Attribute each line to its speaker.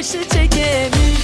Speaker 1: başı çekemiş